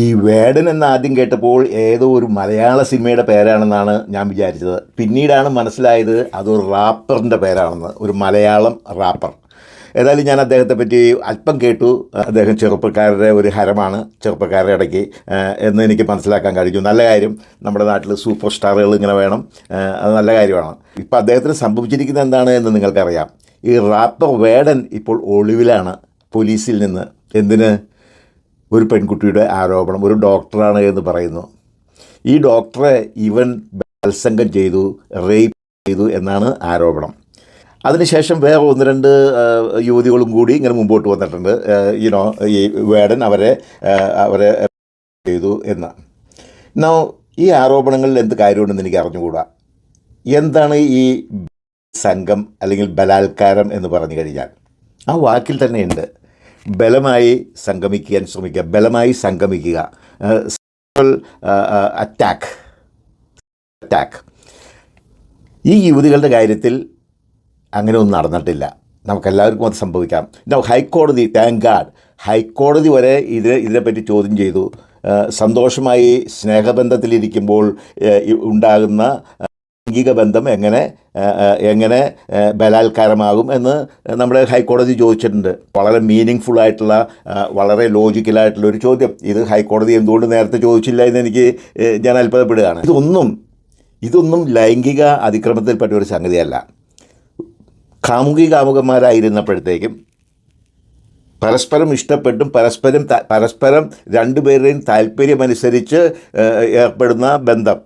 ഈ വേടൻ എന്ന് ആദ്യം കേട്ടപ്പോൾ ഏതോ ഒരു മലയാള സിനിമയുടെ പേരാണെന്നാണ് ഞാൻ വിചാരിച്ചത്. പിന്നീടാണ് മനസ്സിലായത് അതൊരു റാപ്പറിന്റെ പേരാണെന്ന് ഒരു മലയാളം റാപ്പർ. ഏതായാലും ഞാൻ അദ്ദേഹത്തെ പറ്റി അല്പം കേട്ടു. അദ്ദേഹം ചെറുപ്പക്കാരുടെ ഒരു ഹരമാണ് ചെറുപ്പക്കാരുടെ ഇടയ്ക്ക് എന്ന് എനിക്ക് മനസ്സിലാക്കാൻ കഴിഞ്ഞു. നല്ല കാര്യം നമ്മുടെ നാട്ടിൽ സൂപ്പർ സ്റ്റാറുകൾ ഇങ്ങനെ വേണം അത് നല്ല കാര്യമാണ്. ഇപ്പോൾ അദ്ദേഹത്തിന് സംഭവിച്ചിരിക്കുന്നത് എന്താണ് എന്ന് നിങ്ങൾക്കറിയാം. ഈ റാപ്പർ വേടൻ ഇപ്പോൾ ഒളിവിലാണ് പോലീസിൽ നിന്ന്. എന്തിന്? ഒരു പെൺകുട്ടിയുടെ ആരോപണം ഒരു ഡോക്ടറാണ് എന്ന് പറയുന്നു. ഈ ഡോക്ടറെ ഇവൻ ബലാത്സംഗം ചെയ്തു റേപ്പ് ചെയ്തു എന്നാണ് ആരോപണം. അതിനുശേഷം വേറെ ഒന്ന് രണ്ട് യുവതികളും കൂടി ഇങ്ങനെ മുമ്പോട്ട് വന്നിട്ടുണ്ട്. യുനോ ഈ വേടൻ അവരെ അവരെ ചെയ്തു എന്ന്. നോ ഈ ആരോപണങ്ങളിൽ എന്ത് കാര്യമുണ്ടെന്ന് എനിക്ക് അറിഞ്ഞുകൂടാ. എന്താണ് ഈ സംഘം അല്ലെങ്കിൽ ബലാത്കാരം എന്ന് പറഞ്ഞു കഴിഞ്ഞാൽ? ആ വാക്കിൽ തന്നെയുണ്ട് ബലമായി സംഗമിക്കാൻ ശ്രമിക്കുക ബലമായി സംഗമിക്കുക. അറ്റാക്ക് അറ്റാക്ക് ഈ യുവതികളുടെ കാര്യത്തിൽ അങ്ങനെ ഒന്നും നടന്നിട്ടില്ല. നമുക്കെല്ലാവർക്കും അത് സംഭവിക്കാം. നോ ഹൈക്കോടതി താങ്ക് ഗാഡ് ഹൈക്കോടതി വരെ ഇതിന് ഇതിനെപ്പറ്റി ചോദ്യം ചെയ്തു. സന്തോഷമായി സ്നേഹബന്ധത്തിലിരിക്കുമ്പോൾ ഉണ്ടാകുന്ന ലൈംഗിക ബന്ധം എങ്ങനെ എങ്ങനെ ബലാത്കാരമാകും എന്ന് നമ്മുടെ ഹൈക്കോടതി ചോദിച്ചിട്ടുണ്ട്. വളരെ മീനിങ് ഫുൾ ആയിട്ടുള്ള വളരെ ലോജിക്കലായിട്ടുള്ള ഒരു ചോദ്യം. ഇത് ഹൈക്കോടതി എന്തുകൊണ്ട് നേരത്തെ ചോദിച്ചില്ല എന്ന് എനിക്ക് ഞാൻ അത്ഭുതപ്പെടുകയാണ്. ഇതൊന്നും ഇതൊന്നും ലൈംഗിക അതിക്രമത്തിൽപ്പെട്ട ഒരു സംഗതിയല്ല. കാമുകി കാമുകന്മാരായിരുന്നപ്പോഴത്തേക്കും പരസ്പരം ഇഷ്ടപ്പെട്ടും പരസ്പരം പരസ്പരം രണ്ടുപേരുടെയും താല്പര്യമനുസരിച്ച് ഏർപ്പെടുന്ന ബന്ധം.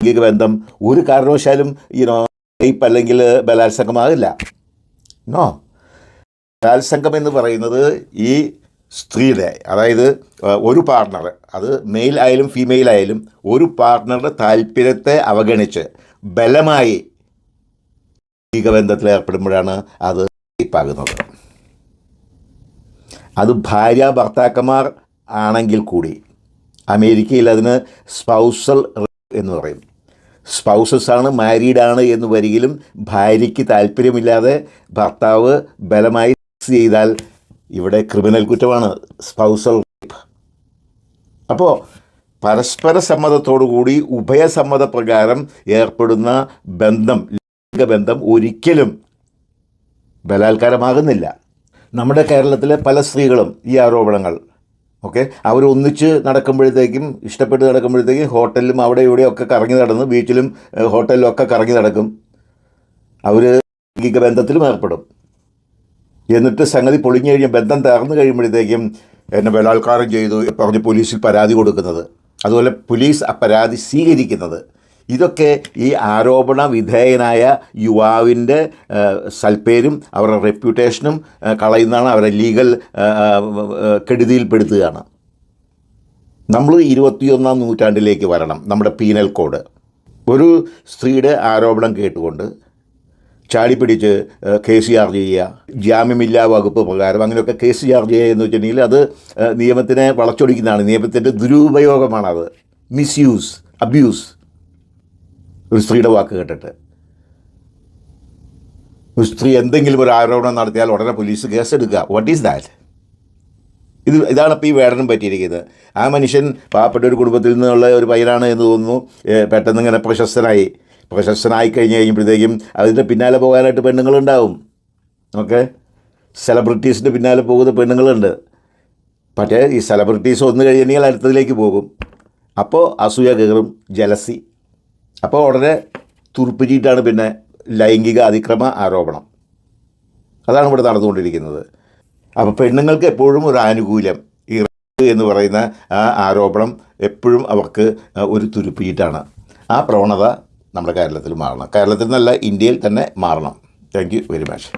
ലൈംഗിക ബന്ധം ഒരു കാരണവശാലും യുനോ റേപ്പ് അല്ലെങ്കിൽ ബലാത്സംഗമാകില്ല നോ. ബലാത്സംഗം എന്ന് പറയുന്നത് ഈ സ്ത്രീയുടെ അതായത് ഒരു പാർട്ണർ അത് മെയിൽ ആയാലും ഫീമെയിൽ ആയാലും ഒരു പാർട്ണറുടെ താല്പര്യത്തെ അവഗണിച്ച് ബലമായി ലൈംഗിക ബന്ധത്തിൽ ഏർപ്പെടുമ്പോഴാണ് അത് റേപ്പാകുന്നത് അത് ഭാര്യ ഭർത്താക്കന്മാർ ആണെങ്കിൽ കൂടി അമേരിക്കയിൽ അതിന് സ്പൗസൽ എന്ന് പറയും. സ്പൗസസ് ആണ് മാരീഡ് ആണ് എന്ന് വരികിലും ഭാര്യയ്ക്ക് താല്പര്യമില്ലാതെ ഭർത്താവ് ബലമായി ചെയ്താൽ ഇവിടെ ക്രിമിനൽ കുറ്റമാണ് സ്പൗസൽ അപ്പോൾ പരസ്പര സമ്മതത്തോടുകൂടി ഉഭയസമ്മത പ്രകാരം ഏർപ്പെടുന്ന ബന്ധം ലൈംഗിക ബന്ധം ഒരിക്കലും ബലാത്കാരമാകുന്നില്ല. നമ്മുടെ കേരളത്തിലെ പല സ്ത്രീകളും ഈ ആരോപണങ്ങൾ ഓക്കെ? അവരൊന്നിച്ച് നടക്കുമ്പോഴത്തേക്കും ഇഷ്ടപ്പെട്ട് നടക്കുമ്പോഴത്തേക്കും ഹോട്ടലിലും അവിടെ ഇവിടെയും ഒക്കെ കറങ്ങി നടന്ന് ബീച്ചിലും ഹോട്ടലിലും ഒക്കെ കറങ്ങി നടക്കും. അവർ ലൈംഗിക ബന്ധത്തിലും ഏർപ്പെടും. എന്നിട്ട് സംഗതി പൊളിഞ്ഞു കഴിഞ്ഞ് ബന്ധം തകർന്നു കഴിയുമ്പോഴത്തേക്കും എന്നെ ബലാത്കാരം ചെയ്തു പറഞ്ഞ് പോലീസിൽ പരാതി കൊടുക്കുന്നത്. അതുപോലെ പോലീസ് ആ പരാതി സ്വീകരിക്കുന്നത്. ഇതൊക്കെ ഈ ആരോപണ വിധേയനായ യുവാവിന്റെ സൽപ്പേരും അവരുടെ റെപ്യൂട്ടേഷനും കളയുന്നതാണ് അവരെ ലീഗൽ കെടുതിയിൽപ്പെടുത്തുകയാണ്. നമ്മൾ ഇരുപത്തിയൊന്നാം നൂറ്റാണ്ടിലേക്ക് വരണം നമ്മുടെ പീനൽ കോഡ്. ഒരു സ്ത്രീയുടെ ആരോപണം കേട്ടുകൊണ്ട് ചാടിപ്പിടിച്ച് കേസ് ചാർജ് ചെയ്യുക ജാമ്യമില്ലാ വകുപ്പ് പ്രകാരം അങ്ങനെയൊക്കെ കേസ് ചാർജ് ചെയ്യുക എന്ന് വെച്ചിട്ടുണ്ടെങ്കിൽ അത് നിയമത്തിനെ വളച്ചൊടിക്കുന്നതാണ്. നിയമത്തിന്റെ ദുരുപയോഗമാണത്. മിസ്യൂസ് അബ്യൂസ് ഒരു സ്ത്രീയുടെ വാക്ക് കേട്ടിട്ട്. ഒരു സ്ത്രീ എന്തെങ്കിലും ഒരു ആരോപണം നടത്തിയാൽ ഉടനെ പോലീസ് കേസെടുക്കുക. വാട്ട് ഈസ് ദാറ്റ് ഇത് ഇതാണ് ഇപ്പോൾ ഈ വേടനും പറ്റിയിരിക്കുന്നത്. ആ മനുഷ്യൻ പാവപ്പെട്ട ഒരു കുടുംബത്തിൽ നിന്നുള്ള ഒരു പയ്യനാണ് എന്ന് തോന്നുന്നു. പെട്ടെന്ന് ഇങ്ങനെ പ്രശസ്തനായി. പ്രശസ്തനായി കഴിഞ്ഞ് കഴിയുമ്പോഴത്തേക്കും അതിന്റെ പിന്നാലെ പോകാനായിട്ട് പെണ്ണുങ്ങളുണ്ടാവും. ഓക്കെ? സെലിബ്രിറ്റീസിന്റെ പിന്നാലെ പോകുന്ന പെണ്ണുങ്ങളുണ്ട്. പക്ഷേ ഈ സെലിബ്രിറ്റീസ് ഒന്ന് കഴിഞ്ഞാൽ അടുത്തതിലേക്ക് പോകും. അപ്പോൾ അസൂയ കയറും ജലസി അപ്പോൾ ഉടനെ തുറുപ്പിച്ചിട്ടാണ് പിന്നെ ലൈംഗിക അതിക്രമ ആരോപണം. അതാണ് ഇവിടെ നടന്നുകൊണ്ടിരിക്കുന്നത്. അപ്പോൾ പെണ്ണുങ്ങൾക്ക് എപ്പോഴും ഒരു ആനുകൂല്യം ഈ എന്ന് പറയുന്ന ആ ആരോപണം എപ്പോഴും അവർക്ക് ഒരു തുരുപ്പിയിട്ടാണ്. ആ പ്രവണത നമ്മുടെ കേരളത്തിൽ മാറണം. കേരളത്തിൽ നിന്നല്ല ഇന്ത്യയിൽ തന്നെ മാറണം. Thank you very much